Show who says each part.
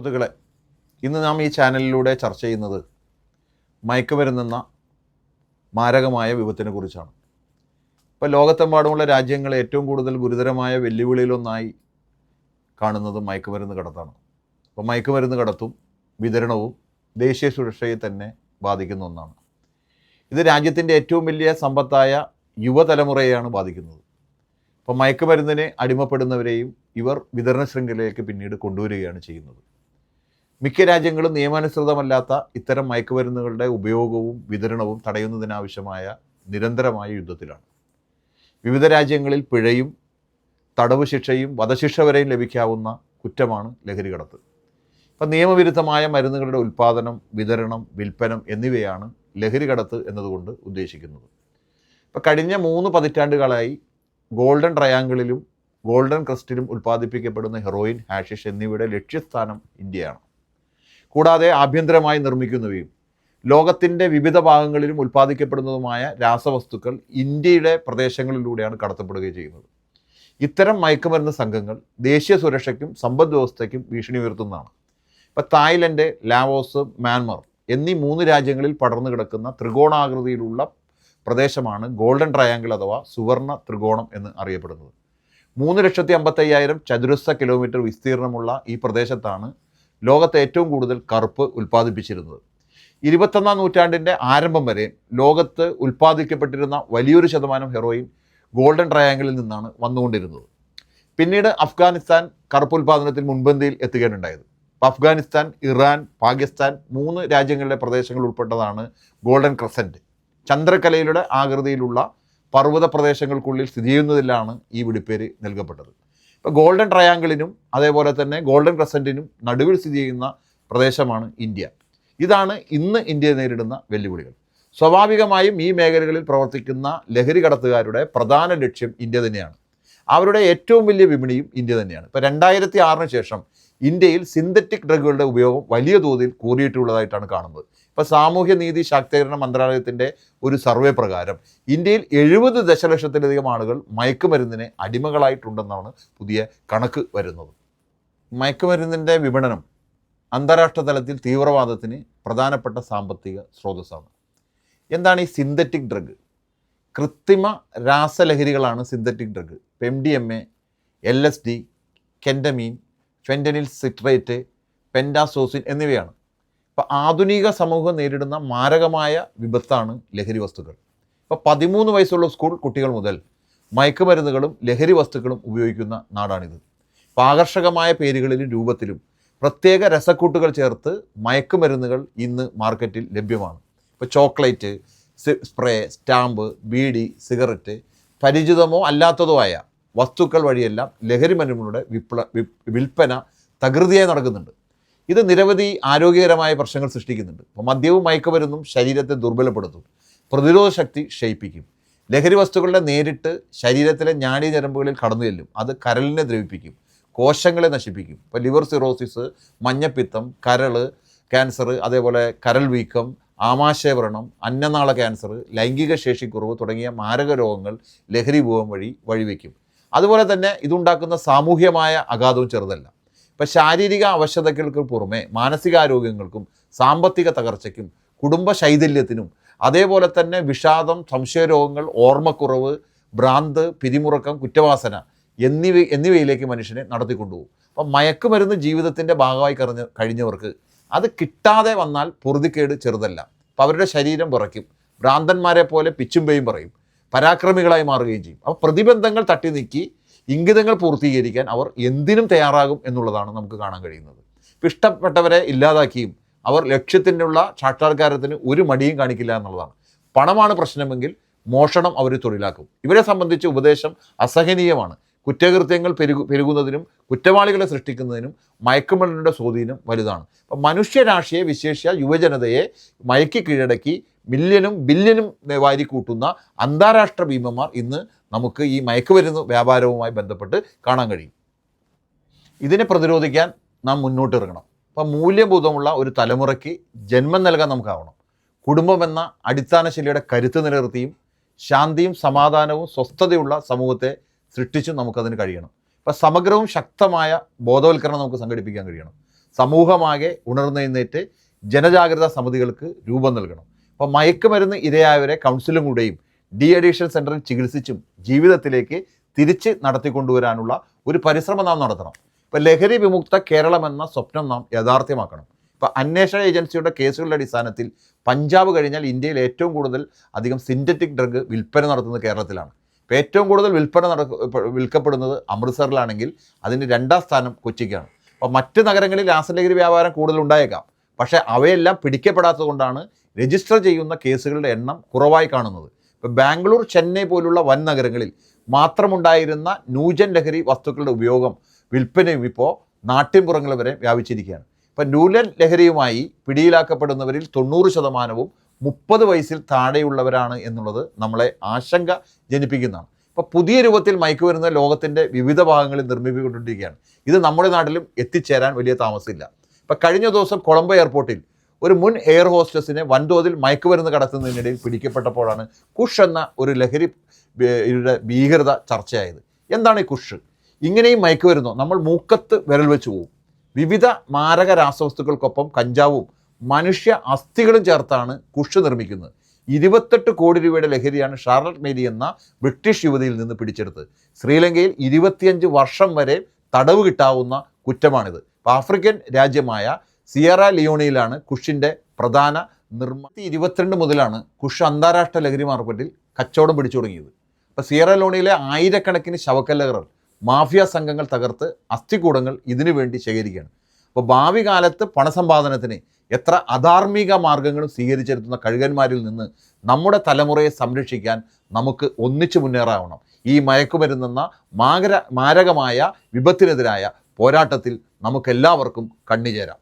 Speaker 1: സുഹൃത്തുക്കളെ ഇന്ന് നാം ഈ ചാനലിലൂടെ ചർച്ച ചെയ്യുന്നത് മയക്കുമരുന്നെന്ന മാരകമായ വിപത്തിനെ കുറിച്ചാണ്. ഇപ്പോൾ ലോകത്തെമ്പാടുമുള്ള രാജ്യങ്ങൾ ഏറ്റവും കൂടുതൽ ഗുരുതരമായ വെല്ലുവിളിയിലൊന്നായി കാണുന്നത് മയക്കുമരുന്ന് കടത്താണ്. അപ്പോൾ മയക്കുമരുന്ന് കടത്തും വിതരണവും ദേശീയ സുരക്ഷയെ തന്നെ ബാധിക്കുന്ന ഒന്നാണ്. ഇത് രാജ്യത്തിന്റെ ഏറ്റവും വലിയ സമ്പത്തായ യുവതലമുറയെയാണ് ബാധിക്കുന്നത്. അപ്പോൾ മയക്കുമരുന്നിന് അടിമപ്പെടുന്നവരെയും ഇവർ വിതരണ ശൃംഖലയിലേക്ക് പിന്നീട് കൊണ്ടുവരികയാണ് ചെയ്യുന്നത്. മിക്ക രാജ്യങ്ങളും നിയമാനുസൃതമല്ലാത്ത ഇത്തരം മയക്കുമരുന്നുകളുടെ ഉപയോഗവും വിതരണവും തടയുന്നതിനാവശ്യമായ നിരന്തരമായ യുദ്ധത്തിലാണ്. വിവിധ രാജ്യങ്ങളിൽ പിഴയും തടവ് ശിക്ഷയും വധശിക്ഷ വരെയും ലഭിക്കാവുന്ന കുറ്റമാണ് ലഹരി കടത്ത്. ഇപ്പം നിയമവിരുദ്ധമായ മരുന്നുകളുടെ ഉൽപ്പാദനം വിതരണം വിൽപ്പനം എന്നിവയാണ് ലഹരി കടത്ത് എന്നതുകൊണ്ട് ഉദ്ദേശിക്കുന്നത്. ഇപ്പം കഴിഞ്ഞ മൂന്ന് പതിറ്റാണ്ടുകളായി ഗോൾഡൻ ട്രയാങ്കിളിലും ഗോൾഡൻ ക്രസ്റ്റിലും ഉൽപ്പാദിപ്പിക്കപ്പെടുന്ന ഹെറോയിൻ ഹാഷിഷ് എന്നിവയുടെ ലക്ഷ്യസ്ഥാനം ഇന്ത്യയാണ്. കൂടാതെ ആഭ്യന്തരമായി നിർമ്മിക്കുന്നവയും ലോകത്തിന്റെ വിവിധ ഭാഗങ്ങളിലും ഉൽപ്പാദിക്കപ്പെടുന്നതുമായ രാസവസ്തുക്കൾ ഇന്ത്യയുടെ പ്രദേശങ്ങളിലൂടെയാണ് കടത്തപ്പെടുകയും ചെയ്യുന്നത്. ഇത്തരം മയക്കുമരുന്ന് സംഘങ്ങൾ ദേശീയ സുരക്ഷയ്ക്കും സമ്പദ് വ്യവസ്ഥയ്ക്കും ഭീഷണി ഉയർത്തുന്നതാണ്. ഇപ്പം തായ്ലൻഡ് ലാവോസ് മ്യാൻമർ എന്നീ മൂന്ന് രാജ്യങ്ങളിൽ പടർന്നു കിടക്കുന്ന ത്രികോണാകൃതിയിലുള്ള പ്രദേശമാണ് ഗോൾഡൻ ട്രയാങ്കിൾ അഥവാ സുവർണ ത്രികോണം എന്ന് അറിയപ്പെടുന്നത്. മൂന്ന് ലക്ഷത്തി അമ്പത്തയ്യായിരം ചതുരശ്ര കിലോമീറ്റർ വിസ്തീർണമുള്ള ഈ പ്രദേശത്താണ് ലോകത്തെ ഏറ്റവും കൂടുതൽ കറുപ്പ് ഉൽപ്പാദിപ്പിച്ചിരുന്നത്. ഇരുപത്തൊന്നാം നൂറ്റാണ്ടിന്റെ ആരംഭം വരെ ലോകത്ത് ഉൽപ്പാദിക്കപ്പെട്ടിരുന്ന വലിയൊരു ശതമാനം ഹെറോയിൻ ഗോൾഡൻ ട്രയാങ്കിളിൽ നിന്നാണ് വന്നുകൊണ്ടിരുന്നത്. പിന്നീട് അഫ്ഗാനിസ്ഥാൻ കറുപ്പ് ഉൽപ്പാദനത്തിൽ മുൻപന്തിയിൽ എത്തുകയാണുണ്ടായത്. അഫ്ഗാനിസ്ഥാൻ ഇറാൻ പാകിസ്ഥാൻ മൂന്ന് രാജ്യങ്ങളിലെ പ്രദേശങ്ങൾ ഉൾപ്പെട്ടതാണ് ഗോൾഡൻ ക്രസന്റ് ചന്ദ്രക്കലയുടെ ആകൃതിയിലുള്ള പർവത പ്രദേശങ്ങൾക്കുള്ളിൽ സ്ഥിതി ചെയ്യുന്നതിലാണ് ഈ വിളിപ്പേര് നൽകപ്പെട്ടത്. ഇപ്പോൾ ഗോൾഡൻ ട്രയാങ്കിളിനും അതേപോലെ തന്നെ ഗോൾഡൻ ക്രസന്റിനും നടുവിൽ സ്ഥിതി ചെയ്യുന്ന പ്രദേശമാണ് ഇന്ത്യ. ഇതാണ് ഇന്ന് ഇന്ത്യ നേരിടുന്ന വെല്ലുവിളികൾ. സ്വാഭാവികമായും ഈ മേഖലകളിൽ പ്രവർത്തിക്കുന്ന ലഹരി കടത്തുകാരുടെ പ്രധാന ലക്ഷ്യം ഇന്ത്യ തന്നെയാണ്. അവരുടെ ഏറ്റവും വലിയ വിപണിയും ഇന്ത്യ തന്നെയാണ്. ഇപ്പോൾ രണ്ടായിരത്തി ആറിന് ശേഷം ഇന്ത്യയിൽ സിന്തറ്റിക് ഡ്രഗുകളുടെ ഉപയോഗം വലിയ തോതിൽ കൂറിയിട്ടുള്ളതായിട്ടാണ് കാണുന്നത്. ഇപ്പോൾ സാമൂഹ്യ നീതി ശാക്തീകരണ മന്ത്രാലയത്തിന്റെ ഒരു സർവേ പ്രകാരം ഇന്ത്യയിൽ എഴുപത് ദശലക്ഷത്തിലധികം ആളുകൾ മയക്കുമരുന്നിന് അടിമകളായിട്ടുണ്ടെന്നാണ് പുതിയ കണക്ക് വരുന്നത്. മയക്കുമരുന്നിന്റെ വിപണനം അന്താരാഷ്ട്ര തലത്തിൽ തീവ്രവാദത്തിന് പ്രധാനപ്പെട്ട സാമ്പത്തിക സ്രോതസ്സാണ്. എന്താണ് ഈ സിന്തറ്റിക് ഡ്രഗ്? കൃത്രിമ രാസലഹരികളാണ് synthetic drug. M D M A L S D ketamine fentanyl citrate pentazocine എന്നിവയാണ്. ഇപ്പോൾ ആധുനിക സമൂഹം നേരിടുന്ന മാരകമായ വിപത്താണ് ലഹരി വസ്തുക്കൾ. ഇപ്പോൾ പതിമൂന്ന് വയസ്സുള്ള സ്കൂൾ കുട്ടികൾ മുതൽ മയക്കുമരുന്നുകളും ലഹരി വസ്തുക്കളും ഉപയോഗിക്കുന്ന നാടാണിത്. ഇപ്പോൾ ആകർഷകമായ പേരുകളിലും രൂപത്തിലും പ്രത്യേക രസക്കൂട്ടുകൾ ചേർത്ത് മയക്കുമരുന്നുകൾ ഇന്ന് മാർക്കറ്റിൽ ലഭ്യമാണ്. ഇപ്പോൾ chocolate spray stamp beedi cigarette പരിചിതമോ അല്ലാത്തതോ ആയ വസ്തുക്കൾ വഴിയെല്ലാം ലഹരി മരുന്നുകളുടെ വിപ്ല വിൽപ്പന തകൃതിയായി നടക്കുന്നുണ്ട്. ഇത് നിരവധി ആരോഗ്യകരമായ പ്രശ്നങ്ങൾ സൃഷ്ടിക്കുന്നുണ്ട്. അപ്പോൾ മദ്യവും മയക്കുമരുന്നും ശരീരത്തെ ദുർബലപ്പെടുത്തും. പ്രതിരോധ ശക്തി ക്ഷയിപ്പിക്കും. ലഹരി വസ്തുക്കളുടെ നേരിട്ട് ശരീരത്തിലെ ഞാടി ഞരമ്പുകളിൽ കടന്നു ചെല്ലും. അത് കരളിനെ ദ്രവിപ്പിക്കും. കോശങ്ങളെ നശിപ്പിക്കും. ഇപ്പോൾ ലിവർ സിറോസിസ് മഞ്ഞപ്പിത്തം കരൾ ക്യാൻസർ അതേപോലെ കരൾ വീക്കം ആമാശയവ്രണം അന്നനാള ക്യാൻസർ ലൈംഗിക ശേഷിക്കുറവ് തുടങ്ങിയ മാരക രോഗങ്ങൾ ലഹരി ഉപയോഗം വഴി വഴിവെക്കും. അതുപോലെ തന്നെ ഇതുണ്ടാക്കുന്ന സാമൂഹ്യമായ അഗാധവും ചെറുതല്ല. ഇപ്പം ശാരീരിക അവശതകൾക്ക് പുറമെ മാനസികാരോഗ്യങ്ങൾക്കും സാമ്പത്തിക തകർച്ചയ്ക്കും കുടുംബ ശൈഥല്യത്തിനും അതേപോലെ തന്നെ വിഷാദം സംശയരോഗങ്ങൾ ഓർമ്മക്കുറവ് ഭ്രാന്ത് പിരിമുറക്കം കുറ്റവാസന എന്നിവ എന്നിവയിലേക്ക് മനുഷ്യനെ നടത്തിക്കൊണ്ടുപോകും. അപ്പം മയക്കുമരുന്ന് ജീവിതത്തിന്റെ ഭാഗമായി കറിഞ്ഞ കഴിഞ്ഞവർക്ക് അത് കിട്ടാതെ വന്നാൽ പൊറുതിക്കേട് ചെറുതല്ല. അപ്പം അവരുടെ ശരീരം വിറയ്ക്കും. ഭ്രാന്തന്മാരെ പോലെ പിച്ചും പിച്ചുമ്പയും പറയും. പരാക്രമികളായി മാറുകയും ചെയ്യും. അപ്പോൾ പ്രതിബന്ധങ്ങൾ തട്ടി നീക്കി ഇംഗിതങ്ങൾ പൂർത്തീകരിക്കാൻ അവർ എന്തിനും തയ്യാറാകും എന്നുള്ളതാണ് നമുക്ക് കാണാൻ കഴിയുന്നത്. ഇഷ്ടപ്പെട്ടവരെ ഇല്ലാതാക്കിയും അവർ ലക്ഷ്യത്തിനുള്ള സാക്ഷാത്കാരത്തിന് ഒരു മടിയും കാണിക്കില്ല എന്നുള്ളതാണ്. പണമാണ് പ്രശ്നമെങ്കിൽ മോഷണം അവർ തൊഴിലാക്കും. ഇവരെ സംബന്ധിച്ച് ഉപദേശം അസഹനീയമാണ്. കുറ്റകൃത്യങ്ങൾ പെരുകു പെരുകുന്നതിനും കുറ്റവാളികളെ സൃഷ്ടിക്കുന്നതിനും മയക്കുമരുന്നിന്റെ സ്വാധീനം വലുതാണ്. അപ്പം മനുഷ്യരാശിയെ വിശേഷ യുവജനതയെ മയക്കി കീഴടക്കി മില്യനും ബില്യനും വാരി കൂട്ടുന്ന അന്താരാഷ്ട്ര ഭീമന്മാർ ഇന്ന് നമുക്ക് ഈ മയക്കുമരുന്ന് വ്യാപാരവുമായി ബന്ധപ്പെട്ട് കാണാൻ കഴിയും. ഇതിനെ പ്രതിരോധിക്കാൻ നാം മുന്നോട്ടിറങ്ങണം. അപ്പം മൂല്യബോധമുള്ള ഒരു തലമുറയ്ക്ക് ജന്മം നൽകാൻ നമുക്കാവണം. കുടുംബം എന്ന അടിസ്ഥാന ശൈലിയുടെ കരുത്ത് നിലനിർത്തിയും ശാന്തിയും സമാധാനവും സ്വസ്ഥതയുള്ള സമൂഹത്തെ സൃഷ്ടിച്ചും നമുക്കതിന് കഴിയണം. ഇപ്പം സമഗ്രവും ശക്തമായ ബോധവൽക്കരണം നമുക്ക് സംഘടിപ്പിക്കാൻ കഴിയണം. സമൂഹമാകെ ഉണർന്നെഴുന്നേറ്റ് ജനജാഗ്രതാ സമിതികൾക്ക് രൂപം നൽകണം. അപ്പോൾ മയക്കുമരുന്ന് ഇരയായവരെ കൗൺസിലിലൂടെയും ഡി അഡീഷൻ സെന്ററിൽ ചികിത്സിച്ചും ജീവിതത്തിലേക്ക് തിരിച്ച് നടത്തിക്കൊണ്ടുവരാനുള്ള ഒരു പരിശ്രമം നാം നടത്തണം. ഇപ്പോൾ ലഹരി വിമുക്ത കേരളം എന്ന സ്വപ്നം നാം യാഥാർത്ഥ്യമാക്കണം. ഇപ്പോൾ അന്വേഷണ ഏജൻസിയുടെ കേസുകളുടെ അടിസ്ഥാനത്തിൽ പഞ്ചാബ് കഴിഞ്ഞാൽ ഇന്ത്യയിൽ ഏറ്റവും കൂടുതൽ അധികം സിന്തറ്റിക് ഡ്രഗ് വിൽപ്പന നടത്തുന്നത് കേരളത്തിലാണ്. ഇപ്പോൾ ഏറ്റവും കൂടുതൽ വിൽപ്പന നടക്ക വിൽക്കപ്പെടുന്നത് അമൃത്സറിലാണെങ്കിൽ അതിന്റെ രണ്ടാം സ്ഥാനം കൊച്ചിക്കാണ്. അപ്പോൾ മറ്റ് നഗരങ്ങളിൽ രാസലഹരി വ്യാപാരം കൂടുതൽ ഉണ്ടായേക്കാം. പക്ഷേ അവയെല്ലാം പിടിക്കപ്പെടാത്തത് കൊണ്ടാണ് രജിസ്റ്റർ ചെയ്യുന്ന കേസുകളുടെ എണ്ണം കുറവായി കാണുന്നത്. ഇപ്പോൾ ബാംഗ്ലൂർ ചെന്നൈ പോലുള്ള വൻ നഗരങ്ങളിൽ മാത്രമുണ്ടായിരുന്ന നൂജൻ ലഹരി വസ്തുക്കളുടെ ഉപയോഗം വിൽപ്പനയും ഇപ്പോൾ നാട്ടിൻപുറങ്ങൾ വരെ വ്യാപിച്ചിരിക്കുകയാണ്. ഇപ്പം നൂലൻ ലഹരിയുമായി പിടിയിലാക്കപ്പെടുന്നവരിൽ തൊണ്ണൂറ് ശതമാനവും മുപ്പത് വയസ്സിൽ താഴെയുള്ളവരാണ് എന്നുള്ളത് നമ്മളെ ആശങ്ക ജനിപ്പിക്കുന്നതാണ്. ഇപ്പോൾ പുതിയ രൂപത്തിൽ മയക്കുമരുന്ന് ലോകത്തിന്റെ വിവിധ ഭാഗങ്ങളിൽ നിർമ്മിപ്പിക്കൊണ്ടിരിക്കുകയാണ്. ഇത് നമ്മുടെ നാട്ടിലും എത്തിച്ചേരാൻ വലിയ താമസമില്ല. ഇപ്പം കഴിഞ്ഞ ദിവസം കൊളംബോ എയർപോർട്ടിൽ ഒരു മുൻ എയർ ഹോസ്റ്റസിനെ വൻതോതിൽ മയക്കുമരുന്ന് കടത്തുന്നതിനിടയിൽ പിടിക്കപ്പെട്ടപ്പോഴാണ് കുഷ് എന്ന ഒരു ലഹരി ഭീകരത ചർച്ചയായത്. എന്താണ് ഈ കുഷ്? ഇങ്ങനെയും മയക്കുമരുന്നോ നമ്മൾ മൂക്കത്ത് വിരൽ വെച്ച് പോവും. വിവിധ മാരക രാസവസ്തുക്കൾക്കൊപ്പം കഞ്ചാവും മനുഷ്യ അസ്ഥികളും ചേർത്താണ് കുഷ് നിർമ്മിക്കുന്നത്. ഇരുപത്തെട്ട് കോടി രൂപയുടെ ലഹരിയാണ് ഷാർലറ്റ് മേരി എന്ന ബ്രിട്ടീഷ് യുവതിയിൽ നിന്ന് പിടിച്ചെടുത്തത്. ശ്രീലങ്കയിൽ ഇരുപത്തിയഞ്ച് വർഷം വരെ തടവ് കിട്ടാവുന്ന കുറ്റമാണിത്. അപ്പോൾ ആഫ്രിക്കൻ രാജ്യമായ സിയറ ലിയോണിയിലാണ് കുഷിന്റെ പ്രധാന നിർമ്മാണത്തി ഇരുപത്തിരണ്ട് മുതലാണ് കുഷ് അന്താരാഷ്ട്ര ലഹരി മാർക്കറ്റിൽ കച്ചവടം പിടിച്ചു തുടങ്ങിയത്. അപ്പോൾ സിയറ ലിയോണിയിലെ ആയിരക്കണക്കിന് ശവക്കല്ലകൾ മാഫിയ സംഘങ്ങൾ തകർത്ത് അസ്ഥികൂടങ്ങൾ ഇതിനു വേണ്ടി ശേഖരിക്കുകയാണ്. അപ്പോൾ ഭാവി കാലത്ത് പണസമ്പാദനത്തിന് എത്ര അധാർമിക മാർഗങ്ങളും സ്വീകരിച്ചെടുത്തുന്ന കഴുകന്മാരിൽ നിന്ന് നമ്മുടെ തലമുറയെ സംരക്ഷിക്കാൻ നമുക്ക് ഒന്നിച്ചു മുന്നേറാവണം. ഈ മയക്കുമരുന്നെന്ന മാകര മാരകമായ വിപത്തിനെതിരായ പോരാട്ടത്തിൽ നമുക്കെല്ലാവർക്കും കണ്ണിചേരാം.